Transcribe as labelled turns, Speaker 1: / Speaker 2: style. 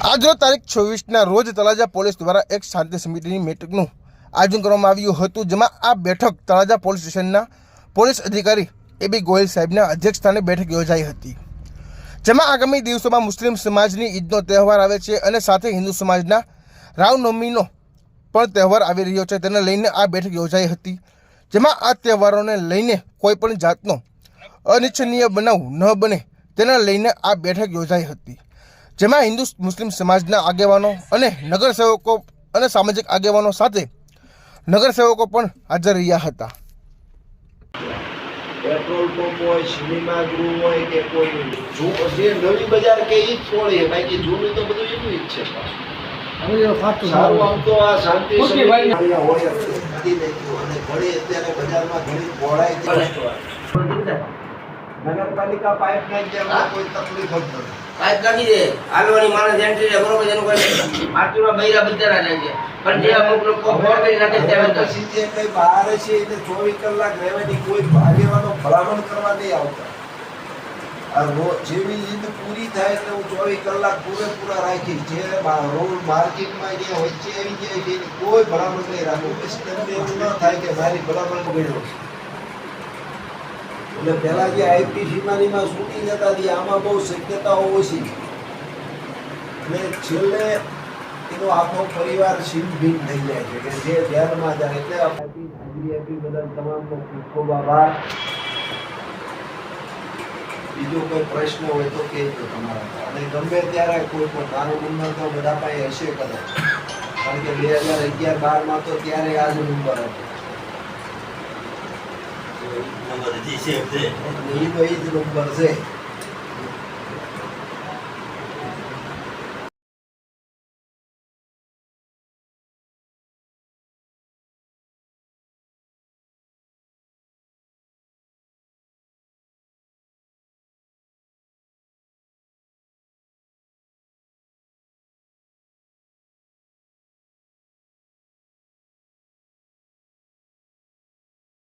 Speaker 1: આજનો તારીખ છવ્વીસના રોજ તળાજા પોલીસ દ્વારા એક શાંતિ સમિતિની બેઠકનું આયોજન કરવામાં આવ્યું હતું, જેમાં આ બેઠક તળાજા પોલીસ સ્ટેશનના પોલીસ અધિકારી એ બી ગોયલ સાહેબના અધ્યક્ષસ્થાને બેઠક યોજાઈ હતી. જેમાં આગામી દિવસોમાં મુસ્લિમ સમાજની ઈદનો તહેવાર આવે છે અને સાથે હિન્દુ સમાજના રામનવમીનો પણ તહેવાર આવી રહ્યો છે, તેને લઈને આ બેઠક યોજાઈ હતી, જેમાં આ તહેવારોને લઈને કોઈ પણ જાતનો અનિચ્છનીય બનાવ ન બને, તેના લઈને આ બેઠક યોજાઈ હતી. જેમાં હિન્દુ મુસ્લિમ સમાજના આગેવાનો અને નગરસેવકો અને સામાજિક આગેવાનો સાથે નગરસેવકો પણ હાજર રહ્યા હતા.
Speaker 2: પેટ્રોલ પંપ હોય સિનેમા ગૃહ હોય કે કોઈ જૂ- જે નવી બજાર કે ઈ જ છોડીએ બાકી જૂનું તો બધું એનું જ છે સારું આમ તો આ શાંતિ હોય અત્યારે બજારમાં ઘણી પહોળાઈ છે. નગરપાલિકા પાઇપ નાખી દે કોઈ તકલીફ જ નથી.
Speaker 3: પાઇપ નાખી દે આલવાની માણસ એન્ટ્રી લે બરોબર એનું કોઈ આરટીમાં બૈરા બિચારા જાય છે. પણ જે અમુક લોકો ફોર કરી નાખે છે
Speaker 2: હવે
Speaker 3: તો
Speaker 2: જે. કઈ બહાર છે એટલે ચોવીસ કલાક રહેવાની કોઈ ભાગેવાનો ભલામણ કરવા નહીં આવતા. જેવી ઈદ પૂરી થાય એટલે હું ચોવીસ કલાક પૂરેપૂરા રાખીશ. જે રોડ માર્કેટમાં જે વચ્ચે આવી જાય છે કોઈ ભલામણ નહીં રાખું. એવું ન થાય કે મારી ભલામણ બગડ્યો છે એટલે પહેલાં જે આઈપી માં શૂટિંગ હતા, આમાં બહુ શક્યતાઓ ઓછી. એટલે છેલ્લે એનો આખો પરિવાર છીનભીન થઈ જાય છે, કે જે ધ્યાનમાં જાય. એટલે હાજરી આપી બદલ તમામનો ખૂબ ખૂબ આભાર. બીજો કોઈ પ્રશ્ન હોય તો કહેજો તમારા અને ગમે ત્યારે કોઈ પણ મારો નંબર તો બધા પાસે હશે કદાચ. કારણ કે બે હજાર અગિયાર બારમાં તો ત્યારે આ નંબર હતો. એ તો એ જ નંબર છે